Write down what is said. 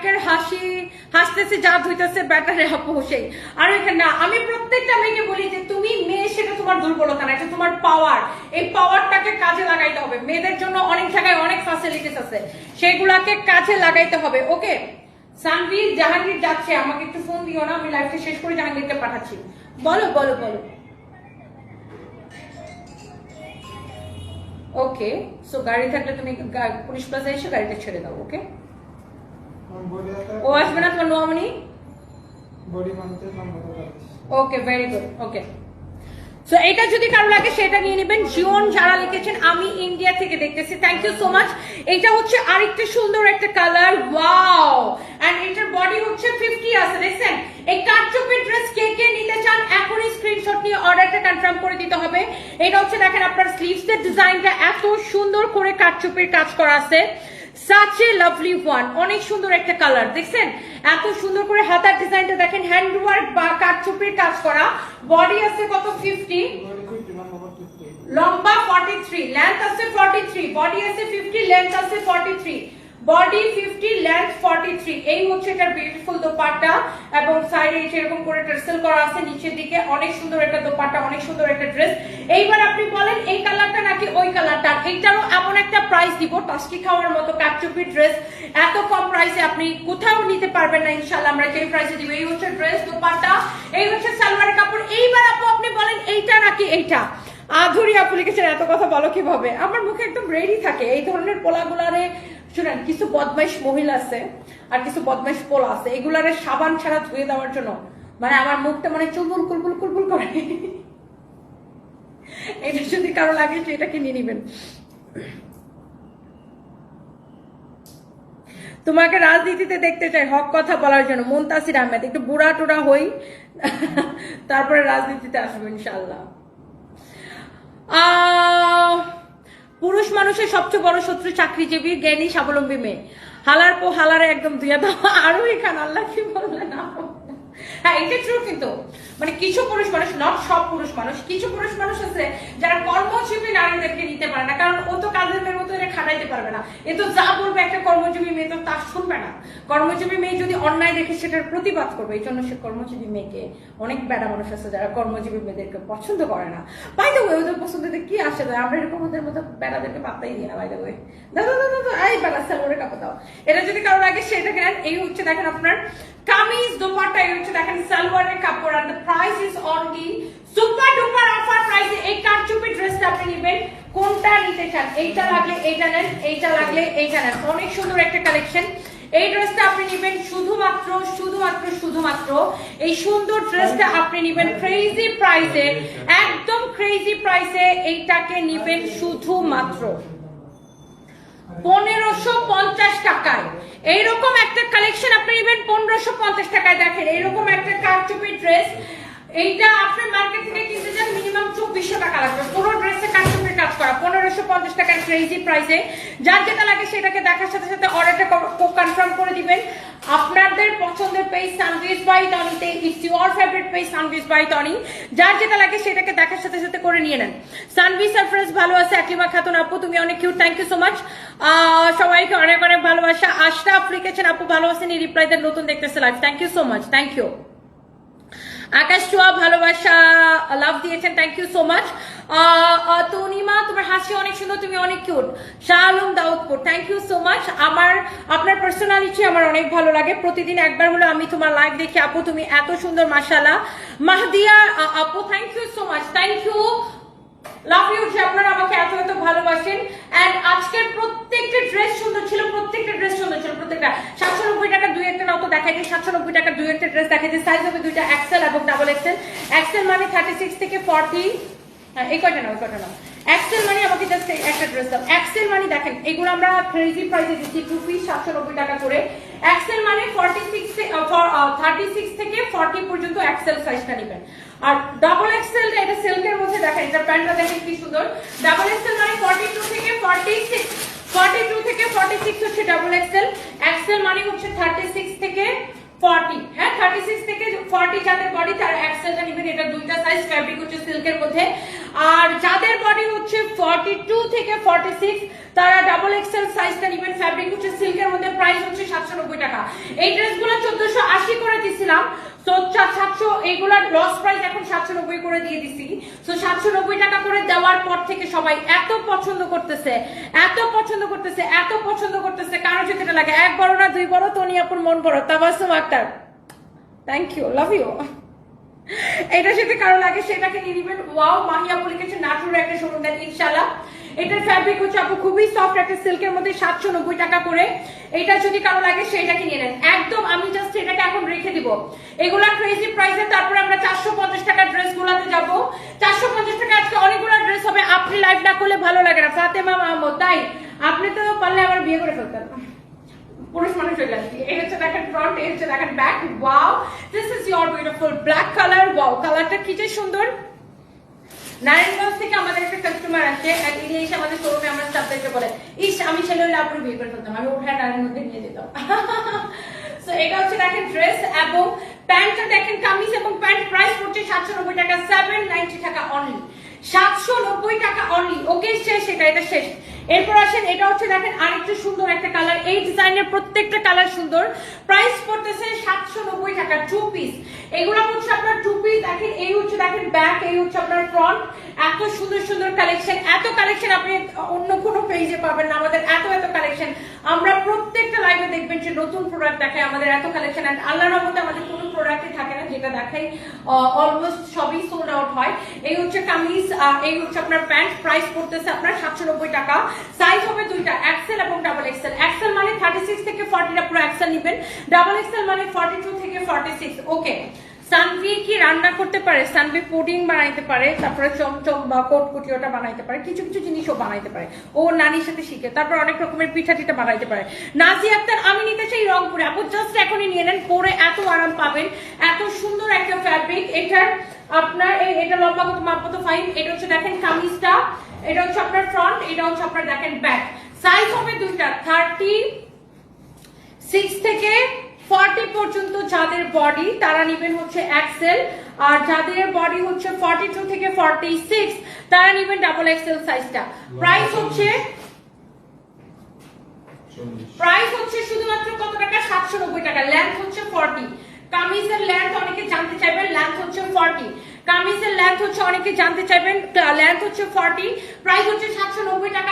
ব্যাকের হাসি, হাসতেছে, যা ধুইতেছে, ব্যাটারে সেই আর এখানে আমি প্রত্যেকটা মেয়েকে বলি যে, তুমি মেয়ে সেটা তোমার দুর্বলতা না এটা তোমার পাওয়ার এই পাওয়ারটাকে কাজে লাগাইতে হবে। মেয়েদের জন্য অনেক জায়গায় অনেক ফ্যাসিলিটিস আছে। সেগুলাকে কাজে লাগাইতে হবে, ওকে? সানভীর জাহাঙ্গীর যাচ্ছে, আমাকে একটু ফোন দিও না, আমি লাইফটা শেষ করে জাহাঙ্গীরকে পাঠাচ্ছি। বলো বলো বলো। ওকে সো গাড়ি থাকলে তুমি পুলিশ প্লাজা এসে গাড়িটা ছেড়ে দাও, ওকে? ও আসবে না তোমার নোয়ামনি okay very good okay. So এটা যদি কারও লাগে সেটা নিয়ে নেবেন। জিওন যারা লিখেছেন আমি ইন্ডিয়া থেকে দেখতেছি। থ্যাংক ইউ সো মাচ এটা হচ্ছে আরেকটা সুন্দর একটা কালার ওয়াও এন্ড এটার বডি হচ্ছে 50 আছে দেখছেন? এই কাটচুপের ড্রেস কে কে নিতে চান এখনই স্ক্রিনশট নিয়ে অর্ডারটা কনফার্ম করে দিতে হবে। এটা হচ্ছে দেখেন আপনার স্লিভসের ডিজাইনটা এত সুন্দর করে কাটচুপের কাজ করা আছে। সাচ এ লাভলি ওয়ান অনেক সুন্দর একটা কালার দেখছেন? এত সুন্দর করে হাতার ডিজাইনটা দেখেন। হ্যান্ড বা কাঠচুপির কাজ করা। বডি আছে কত? ফিফটি লম্বা ফর্টি থ্রি ফিফটি লম্বা 43 লেন্থ আছে 43 বডি আছে 50 লেন্থ আছে 43 বডি 50 লেন্থ 43 এই হচ্ছে এটার বিউটিফুল দোপাট্টা এবং সাইডে এরকম করে টার্সেল করা আছে, নিচের দিকে। অনেক সুন্দর একটা দোপাট্টা, অনেক সুন্দর একটা ড্রেস এইবার আপনি বলেন, এই কালারটা নাকি ওই কালারটা এইটারও এমন একটা প্রাইস দিব টাস্কি খাওয়ার মতো কাটচুপি ড্রেস এত কম প্রাইসে আপনি কোথাও নিতে পারবেন না, ইনশাআল্লাহ আমরা যেই প্রাইসে দিব। এই হচ্ছে ড্রেস দোপাট্টা, এই হচ্ছে সালোয়ার কাপড়। এইবার আপু, আপনি বলেন, এইটা নাকি এইটা? আধুরি লিখেছেন, এত কথা বলো কীভাবে? আমার মুখে একদম রেডি থাকে। এই ধরনের পোলাগুলারে শুনেন কিছু বদমাইশ মহিলা আছে আর কিছু বদমাইশ পোলা আছে এগুলারে সাবান ছাড়া ধুয়ে দেওয়ার জন্য মানে আমার মুখটা মানে চুলবুল কুলবুল কুলবুল করে। এটা যদি কারও লাগে সেটাকে নিয়ে নিবেন। তোমাকে রাজনীতিতে দেখতে চাই হক কথা বলার জন্য। মুনতাসির আহমেদ একটু বুড়া টুড়া হই তারপরে রাজনীতিতে আসব ইনশাল্লাহ আহ, মানুষের সবচেয়ে বড় শত্রু চাকরিজীবী, জ্ঞানী, স্বাবলম্বী মেয়ে। হালার পো হালারে একদম ধুয়ে দাও আরও এখানে আল্লাহ কি বললেন না? হ্যাঁ এটা ট্রু কিন্তু। মানে কিছু পুরুষ মানুষ নট সব পুরুষ মানুষ, কিছু পুরুষ মানুষ আছে যারা কর্মজীবী নারীদেরকে নিতে পারে না। কারণ ও তো কাজের মেয়ের মতো খাটাইতে পারবে না। এ তো যা বলবে একটা কর্মজীবী মেয়ে তো তা শুনবে না। কর্মজীবী মেয়ে যদি অন্যায় দেখে সেটার প্রতিবাদ করবে, এই জন্য সে কর্মজীবী মেয়েকে অনেক বেড়া মানুষ আছে যারা কর্মজীবী মেয়েদেরকে পছন্দ করে না। দ্য ওয়ে ওদের পছন্দ আসে যায় আমরা এরকম ওদের মতো বেড়াদেরকে পাত্তাই দিই না বাই দ্য দাদা দাদা দাদা এই বেড়া সালোয়ারের কাপড় দাও। এটা যদি কারোর আগে সেটা কেন এই হচ্ছে দেখেন আপনার কামিজ দোপাট্টা, এই হচ্ছে দেখেন সালোয়ারের কাপড়। আর price is only super duper offer প্রাইসে এই কারচুপি ড্রেসটা আপনি নেবেন। কোনটা নিতে চান? এইটা লাগলে এইটা নেন, এইটা লাগলে এইটা নেন। অনেক সুন্দর একটা কালেকশন এই ড্রেসটা আপনি নেবেন শুধুমাত্র শুধুমাত্র শুধুমাত্র এই সুন্দর ড্রেসটা আপনি নেবেন ক্রেজি প্রাইসে একদম ক্রেজি প্রাইসে এইটাকে নেবেন শুধুমাত্র। পনেরোশো পঞ্চাশ টাকায়। এইরকম একটা কালেকশন আপনি পনেরোশো পঞ্চাশ টাকায় দেখেন। এইরকম একটা ড্রেস এইটা আপনি মার্কেট থেকে কিনতে যান মিনিমাম চব্বিশশো টাকা লাগবে। পুরো ড্রেসে কারচুপির কাজ করা, পনেরোশো পঞ্চাশ টাকার ক্রেজি প্রাইসে যার যেটা লাগে সেটাকে দেখার সাথে সাথে অর্ডারটা কনফার্ম করে দিবেন। আপনাদের পছন্দের page Sanvees by টনিতে it's your favourite page Sanvi's by Toni যার যেটা লাগে সেটাকে দেখার সাথে সাথে করে নিয়ে নেন। সানভি সারফ্রেন্স ভালো আছে আকলিমা খাতুন আপু, তুমি অনেক cute thank you so much সবাইকে অনেক অনেক ভালোবাসা। আশরাফ লিখেছেন আপু ভালো আছেন এই রিপ্লাইদের নতুন দেখতেছে live thank you so much thank you Akash চুয়া ভালোবাসা লাভ দিয়েছেন thank you so much Tanima তোমার হাসি অনেক সুন্দর, তুমি অনেক cute Shah Alam Daudpur thank you so much আমার, আপনার পার্সোনালিটি আমার অনেক ভালো লাগে। প্রতিদিন একবার হলো আমি তোমার লাইভ দেখি। আপু, তুমি এত সুন্দর মাসালা মাহদিয়া আপু thank you so much thank you love you যে আপনারা আমাকে এত এত ভালোবাসেন। এন্ড আজকের প্রত্যেকটা ড্রেস সুন্দর ছিল, প্রত্যেকটা ড্রেস সুন্দর ছিল, প্রত্যেকটা। সাতশো নব্বই টাকা দুই একটা নত দেখাই দিই। সাতশো নব্বই টাকা দুই একটা ড্রেস দেখাই দিই। সাইজ হবে দুইটা এক্সেল এবং ডাবল এক্সেল এক্সেল মানে থার্টি সিক্স থেকে ফর্টি হ্যাঁ এই কয়টা নাও কয়টা নাও। এক্সেল মানে আমাকে জাস্ট একটা ড্রেস দাও। এক্সেল মানে দেখেন, এগুলো আমরা ক্রেজি প্রাইসে দিচ্ছি টু পিস সাতশো নব্বই টাকা করে। এক্সেল মানে ফর্টি সিক্স থার্টি সিক্স থেকে ফর্টি পর্যন্ত এক্সেল সাইজটা নেবেন। আর ডাবল এক্সেল এটা সিল্কের মধ্যে দেখেন, এটা প্যান্টটা দেখেন কি সুন্দর। ডাবল এক্সেল মানে ফর্টি টু থেকে ফর্টি সিক্স ফর্টি টু থেকে ফর্টি সিক্স হচ্ছে ডাবল এক্সেল এক্সেল মানে হচ্ছে থার্টি সিক্স থেকে ফর্টি হ্যাঁ থার্টি সিক্স থেকে ফর্টি যাদের বডি তার এক্সেলটা নেবেন। এটা দুইটা সাইজ ফ্যাব্রিক হচ্ছে সিল্কের মধ্যে। আর যাদের বডি হচ্ছে ফর্টি টু থেকে ফর্টি সিক্স তারা ডাবল এক্সেল সাইজটা নেবেন। ফ্যাব্রিক হচ্ছে সিল্কের মধ্যে প্রাইস হচ্ছে সাতশো নব্বই টাকা। এই ড্রেসগুলো চোদ্দশো আশি করে দিছিলাম। তো সাতশো এগুলার লস প্রাইস এখন সাতশো নব্বই করে দিয়ে দিছি। সাতশো নব্বই টাকা করে দেওয়ার পর থেকে সবাই এত পছন্দ করতেছে, এত পছন্দ করতেছে, এত পছন্দ করতেছে। কারও যদি লাগে, এক বড় না, দুই বড় তনি আপুর মন বড়। Tabassum Akhtar. Thank you love you এটা সাথে কারও লাগে সেটাকে নিয়ে নিবেন। ওয়াও মাহিয়া বলে কিছু নাটুর একটা শোরুম দেন ইনশাল্লাহ এটার ফ্যাব্রিক হচ্ছে আপু খুবই সফট একটা সিল্কের মধ্যে সাতশো নব্বই টাকা করে। এটা যদি কারও লাগে সেটাকে নিয়ে নেন। একদম, আমি জাস্ট এটাকে এখন রেখে দিব। এগুলা ক্রেজি প্রাইসে তারপরে আমরা চারশো পঞ্চাশ টাকার ড্রেস গুলাতে যাব। চারশো পঞ্চাশ টাকা আজকে অনেকগুলো ড্রেস হবে। আপনি লাইভ না করলে ভালো লাগে না। ফাতেমা মাহমুদ, তাই? আপনি তো পারলে আবার বিয়ে করে ফেলতেন। পুরুষ মানুষ চলে আসছি এই হচ্ছে দেখেন ফ্রন্ট এই হচ্ছে দেখেন back wow this is your beautiful black colour wow কালারটা কি যে সুন্দর। নারায়ণগঞ্জ থেকে আমাদের একটা কাস্টমার আছে আর ইনি এসে আমাদের শোরুমে আমার স্টাফদেরকে বলে, ইস, আমি ছেলে হলে আপনার বিয়ে করে ফেলতাম। আমি উঠায় নারায়ণগঞ্জে নিয়ে যেতাম। সো এটা হচ্ছে দেখেন ড্রেস এবং প্যান্টটা দেখেন কামিজ এবং প্যান্ট প্রাইস পড়ছে সাতশো নব্বই টাকা সেভেন নাইনটি টাকা অনলি সাতশো নব্বই টাকা অনলি ওকে শেষ, এটা এটা শেষ। এরপর আসেন, এটা হচ্ছে দেখেন আরেকটু সুন্দর একটা কালার এই ডিজাইনের প্রত্যেকটা কালার সুন্দর। প্রাইস পড়তেছে সাতশো নব্বই টাকা টু পিস এগুলো হচ্ছে আপনার টু পিস দেখেন, এই হচ্ছে দেখেন ব্যাক এই হচ্ছে আপনার ফ্রন্ট এত সুন্দর সুন্দর কালেকশন এত কালেকশন আপনি অন্য কোনো পেজে পাবেন না। আমাদের এত এত কালেকশন আমরা প্রত্যেকটা লাইভে নতুন প্রোডাক্ট দেখায় আমাদের এত কালেকশন অ্যান্ড আল্লাহর রহমতে আমাদের কোনো প্রোডাক্টই থাকে না যেটা দেখাই অলমোস্ট সবই সোল্ড আউট হয়। এই হচ্ছে কামিজ এই হচ্ছে আপনার প্যান্ট প্রাইস পড়তেছে আপনার সাতশো নব্বই টাকা। সাইজ হবে দুইটা এক্সেল এবং ডাবল এক্সেল এক্সেল মানে থার্টি সিক্স থেকে ফর্টিটা পুরো এক্সেল নেবেন। ডাবল এক্সেল মানে ফর্টি টু থেকে ফর্টি সিক্স ওকে সানভি কি রান্না করতে পারে? সানভি পুডিং বানাইতে পারে, তারপরে চমচম বা কোটকুটি ওটা বানাইতে পারে, কিছু কিছু জিনিসও বানাইতে পারে। ও নানির সাথে শিখে, তারপর অনেক রকমের পিঠা টিঠা বানাইতে পারে। নাজি আক্তার, আমি নিতে চাই রংপুরে। আপু জাস্ট এখনই নিয়ে নেন পরে এত আরাম পাবেন, এত সুন্দর একটা ফ্যাব্রিক এটার আপনার এই এটা লম্বা কত, মাপ কত? ফাইন এটা হচ্ছে দেখেন কামিজটা, এটা হচ্ছে আপনার ফ্রন্ট এটা হচ্ছে আপনার দেখেন ব্যাক সাইজ হবে দুইটা থার্টি সিক্স থেকে ফর্টি পর্যন্ত যাদের বডি তারা নেবেন হচ্ছে এক্সেল আর যাদের বডি হচ্ছে ফর্টি টু থেকে ফর্টি সিক্স তারা নেবেন ডাবল এক্সেল সাইজটা প্রাইস হচ্ছে প্রাইস হচ্ছে শুধুমাত্র কত টাকা? সাতশো নব্বই টাকা। লেন্থ হচ্ছে ফর্টি কামিজের লেন্থ অনেকে জানতে চাইবেন লেন্থ হচ্ছে ফর্টি কামিজের লেন্থ হচ্ছে অনেকে জানতে চাইবেন লেন্থ হচ্ছে ফর্টি প্রাইস হচ্ছে সাতশো নব্বই টাকা।